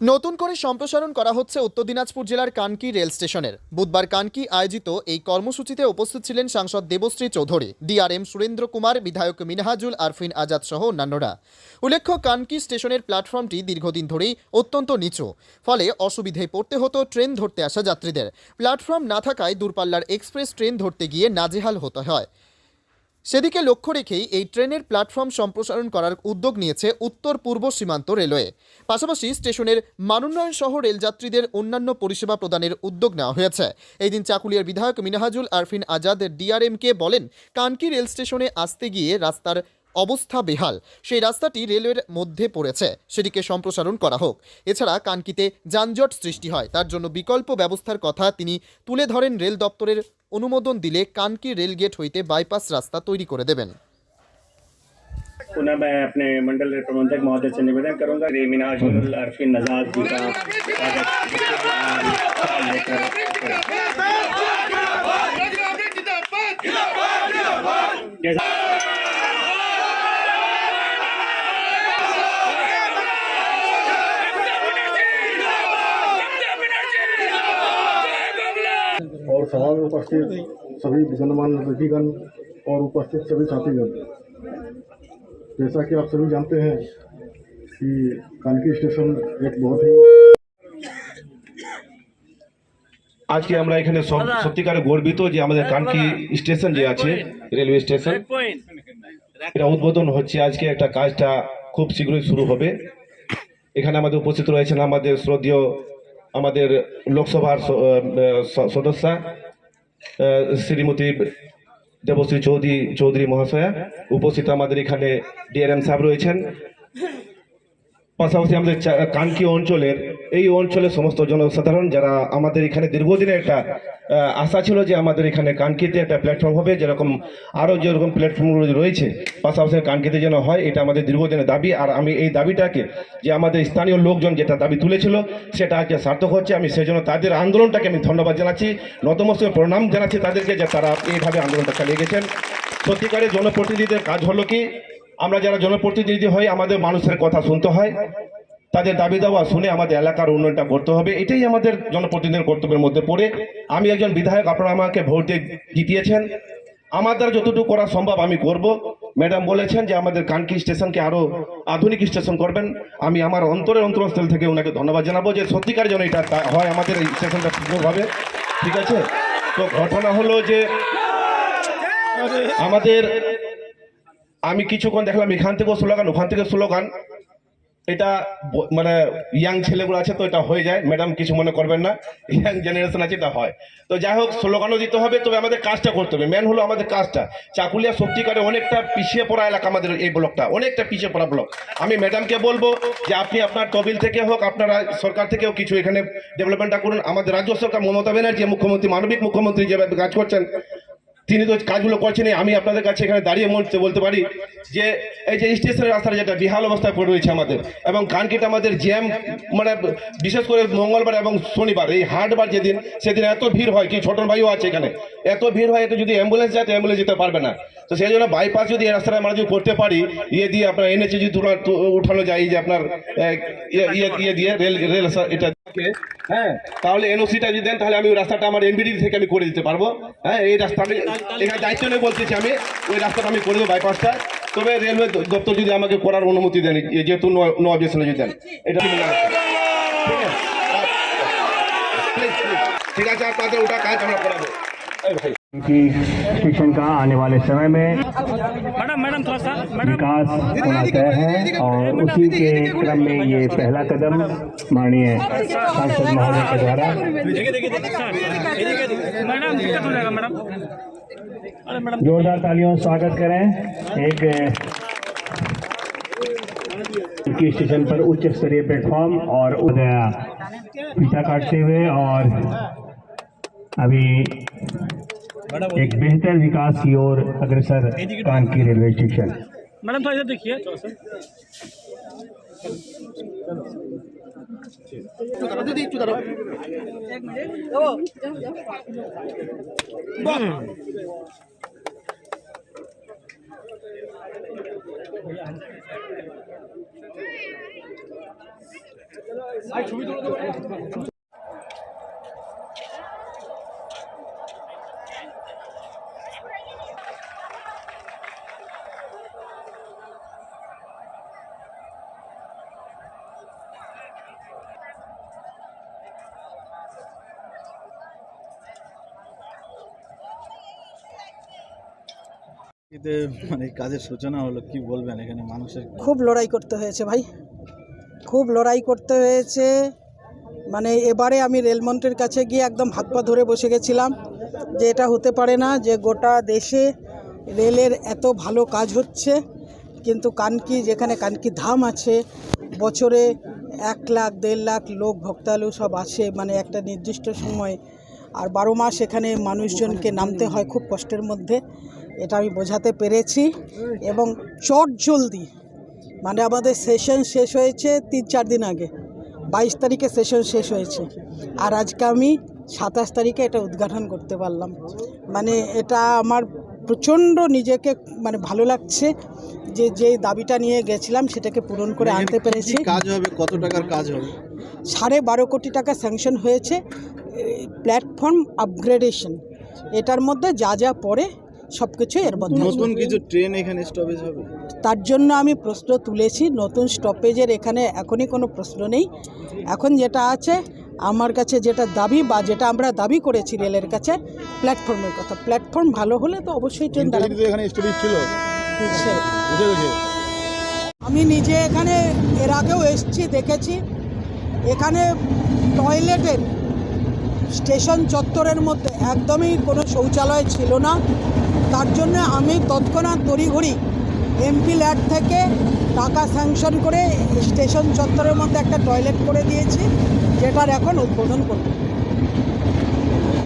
নতুন করে সম্প্রসারণ করা হচ্ছে উত্তর দিনাজপুর জেলার কানকি রেল স্টেশনের। বুধবার কানকি আয়োজিত এই কর্মসূচিতে উপস্থিত ছিলেন সাংসদ দেবশ্রী চৌধুরী, ডিআরএম সুরেন্দ্র কুমার, বিধায়ক মিনহাজুল আরফিন আজাদ সহ অন্যান্যরা। উল্লেখ্য, কানকি স্টেশনের প্ল্যাটফর্মটি দীর্ঘদিন ধরেই অত্যন্ত নিচু, ফলে অসুবিধায় পড়তে হতো ট্রেন ধরতে আসা যাত্রীদের। প্ল্যাটফর্ম না থাকায় দূরপাল্লার এক্সপ্রেস ট্রেন ধরতে গিয়ে নাজেহাল হতে হয়। সেদিকে লক্ষ্য রেখেই এই ট্রেনের প্ল্যাটফর্ম সম্প্রসারণ করার উদ্যোগ নিয়েছে উত্তর পূর্ব সীমান্ত রেলওয়ে। পাশাপাশি স্টেশনের মানোন্নয়ন সহ রেলযাত্রীদের অন্যান্য পরিষেবা প্রদানের উদ্যোগ নেওয়া হয়েছে। এই দিন চাকুলিয়ার বিধায়ক মিনাহাজুল আরফিন আজাদ, ডিআরএমকে বলেন, কানকি রেল স্টেশনে আসতে গিয়ে রাস্তার অবস্থা বেহাল সেই রাস্তাটি রেলওয়ের মধ্যে পড়েছে সেটিকে সম্প্রসারণ করা হোক এছাড়া কানকিতে যানজট সৃষ্টি হয় তার জন্য বিকল্প ব্যবস্থার কথা তিনি তুলে ধরেন রেল দপ্তরের অনুমোদন দিলে কানকি রেলগেট হইতে বাইপাস রাস্তা তৈরি করে দেবেন पुनः मैं अपने मंडल रेल प्रबंधक महोदय से निवेदन करूंगा श्री मिनाजुल अरफिन नजाद जी का स्वागत लेकर और सभा में उपस्थित सभी गणमान्य अतिथिगण और उपस्थित सभी साथीगण जैसा कि आप सभी जानते हैं कि कानकी स्टेशन एक बहुत ही আজকে আমরা এখানে সব- সত্যিকারে গর্বিত যে আমাদের কানকি স্টেশন যে আছে রেলওয়ে স্টেশন এটা উদ্বোধন হচ্ছে আজকে একটা কাজটা খুব শীঘ্রই শুরু হবে এখানে আমাদের উপস্থিত রয়েছেন আমাদের শ্রদ্ধেয় আমাদের লোকসভার সদস্য শ্রীমতী দেবশ্রী চৌধুরী চৌধুরী মহাশয়া উপস্থিত আমাদের এখানে ডিআরএম সাহেব রয়েছেন। পাশাপাশি আমাদের কানকি অঞ্চলের এই অঞ্চলের সমস্ত জনসাধারণ যারা আমাদের এখানে দীর্ঘদিনের একটা আশা ছিল যে আমাদের এখানে কানকিতে একটা প্ল্যাটফর্ম হবে, যেরকম আরও যেরকম প্ল্যাটফর্মগুলো রয়েছে, পাশাপাশি কানকিতে যেন হয়, এটা আমাদের দীর্ঘদিনের দাবি। আর আমি এই দাবিটাকে যে আমাদের স্থানীয় লোকজন যেটা দাবি তুলেছিল, সেটা আজকে সার্থক হচ্ছে। আমি সেই জন্য তাদের আন্দোলনটাকে আমি ধন্যবাদ জানাচ্ছি। নতমস্ত প্রণাম জানাচ্ছি তাদেরকে যে তারা এইভাবে আন্দোলনটা চালিয়ে গেছেন। সত্যিকারের জনপ্রতিনিধিদের কাজ হলো কি আমরা যারা জনপ্রতিনিধি হই, আমাদের মানুষের কথা শুনতে হয়। তাদের দাবি দাওয়া শুনে আমাদের এলাকার উন্নয়নটা করতে হবে। এটাই আমাদের জনপ্রতিনিধির কর্তব্যের মধ্যে পড়ে। আমি একজন বিধায়ক, আপনারা আমাকে ভোটে জিতিয়েছেন। আমার দ্বারা যতটুকু করা সম্ভব আমি করব। ম্যাডাম বলেছেন যে আমাদের কানকি স্টেশনকে আরও আধুনিক স্টেশন করবেন। আমি আমার অন্তরের অন্তরস্থল থেকে ওনাকে ধন্যবাদ জানাব যে সত্যিকার যেন এটা হয়, আমাদের এই স্টেশনটা সুন্দরভাবে ঠিক আছে? তো ঘটনা হলো যে আমাদের আমি কিছুক্ষণ দেখলাম এখান থেকেও স্লোগান, ওখান থেকে স্লোগান। এটা মানে ইয়াং ছেলেগুলো আছে তো এটা হয়ে যায়। ম্যাডাম কিছু মনে করবেন না ইয়াং জেনারেশন আছে এটা হয়। তো যাই হোক, স্লোগানও দিতে হবে, তবে আমাদের কাজটা করতে হবে। মেন হলো আমাদের কাজটা। চাকুলিয়া সত্যিকারে অনেকটা পিছিয়ে পড়া এলাকা আমাদের এই ব্লকটা, অনেকটা পিছিয়ে পড়া ব্লক। আমি ম্যাডামকে বলব যে আপনি আপনার তবিল থেকে হোক, আপনারা সরকার থেকেও কিছু এখানে ডেভেলপমেন্টটা করুন। আমাদের রাজ্য সরকার মমতা ব্যানার্জি, মুখ্যমন্ত্রী, মানবিক মুখ্যমন্ত্রী যেভাবে কাজ করছেন তিনি তো কাজগুলো করছেন আমি আপনাদের কাছে এখানে দাঁড়িয়ে বলতে বলতে পারি যে এই যে স্টেশনের রাস্তাটা যেটা বিহাল অবস্থায় পড়ে রয়েছে আমাদের এবং কানকিটা আমাদের জ্যাম মানে বিশেষ করে মঙ্গলবার এবং শনিবার, এই হাটবার যেদিন, সেদিন এত ভিড় হয়, কি ছোট ভাইও আছে এখানে, এত ভিড় হয়, এত যদি অ্যাম্বুলেন্স যায়, তো অ্যাম্বুলেন্স যেতে পারবে না। তো সেই জন্য বাইপাস যদি এই রাস্তাটা আমরা যদি করতে পারি ইয়ে দিয়ে আপনার এনেছে যদি উঠানো যায় যে আপনার ইয়ে ইয়ে- ইয়ে দিয়ে রেল রেল, এটা হ্যাঁ তাহলে এনওসিটা যদি দেন তাহলে আমি ওই রাস্তাটা আমার এনবিডি থেকে আমি করে দিতে পারব। হ্যাঁ এই রাস্তা আমি এখানে দায়িত্ব নিয়ে বলতেছি আমি ওই রাস্তাটা আমি করে দেবো বাইপাসটা তবে রেলওয়ে দপ্তর যদি আমাকে করার অনুমতি দেন যেহেতু নো অবজেকশনে যদি দেন এটা ঠিক আছে? আপনাদের ওটা কাজ আমরা করাবো। कि स्टेशन का आने वाले समय में मैडम मैडम थोड़ा सा विकास होना तय है और उसी के क्रम में ये पहला कदम माननीय सांसद महोदय के द्वारा जोरदार तालियों स्वागत करें। एक की स्टेशन पर उच्च स्तरीय प्लेटफॉर्म और उदया पीछा काटते हुए और अभी एक बेहतर विकास की ओर अग्रसर कानकी रेलवे स्टेशन। मैडम थोड़ा इधर देखिए। মানে কাজের সূচনা হলো, কি বলবেন এখানে মানুষের? খুব লড়াই করতে হয়েছে ভাই। খুব লড়াই করতে হয়েছে। মানে এবারে আমি রেলমন্ত্রীর কাছে গিয়ে একদম হাত পা ধরে বসে গেছিলাম যে এটা হতে পারে না, যে গোটা দেশে রেলের এত ভালো কাজ হচ্ছে। কিন্তু কানকি, যেখানে কানকি ধাম আছে, বছরে এক লাখ, দেড় লাখ লোক ভক্তালু সব আসে মানে একটা নির্দিষ্ট সময়। আর বারো মাস এখানে মানুষজনকে নামতে হয় খুব কষ্টের মধ্যে। এটা আমি বোঝাতে পেরেছি এবং চট জলদি মানে আমাদের সেশন শেষ হয়েছে তিন চার দিন আগে বাইশ তারিখে সেশন শেষ হয়েছে। আর আজকে আমি সাতাশ তারিখে এটা উদ্ঘাটন করতে পারলাম। মানে এটা আমার প্রচণ্ড নিজেকে মানে ভালো লাগছে যে যে দাবিটা নিয়ে গেছিলাম সেটাকে পূরণ করে আনতে পেরেছি। কাজ হবে? কত টাকার কাজ হবে? সাড়ে বারো কোটি টাকা স্যাংশন হয়েছে প্ল্যাটফর্ম আপগ্রেডেশন এটার মধ্যে যা যা পড়ে সব কিছু এর মধ্যে নতুন কিছু ট্রেন এখানে স্টপেজ হবে? তার জন্য আমি প্রশ্ন তুলেছি নতুন স্টপেজের এখানে এখনই কোনো প্রশ্ন নেই। এখন যেটা আছে আমার কাছে যেটা দাবি বা যেটা আমরা দাবি করেছি রেলের কাছে প্ল্যাটফর্মের কথা। প্ল্যাটফর্ম ভালো হলে তো অবশ্যই ট্রেন দাঁড়াবে। এখানে স্টপেজ ছিল। আমি নিজে এখানে এর আগেও এসেছি দেখেছি। এখানে টয়লেটের স্টেশন চত্বরের মধ্যে একদমই কোনো শৌচালয় ছিল না। তার জন্য আমি তৎক্ষণাৎ তড়িঘড়ি এমপি ল্যাড থেকে টাকা স্যাংশন করে স্টেশন চত্বরের মধ্যে একটা টয়লেট করে দিয়েছি, যেটার এখন উদ্বোধন করব।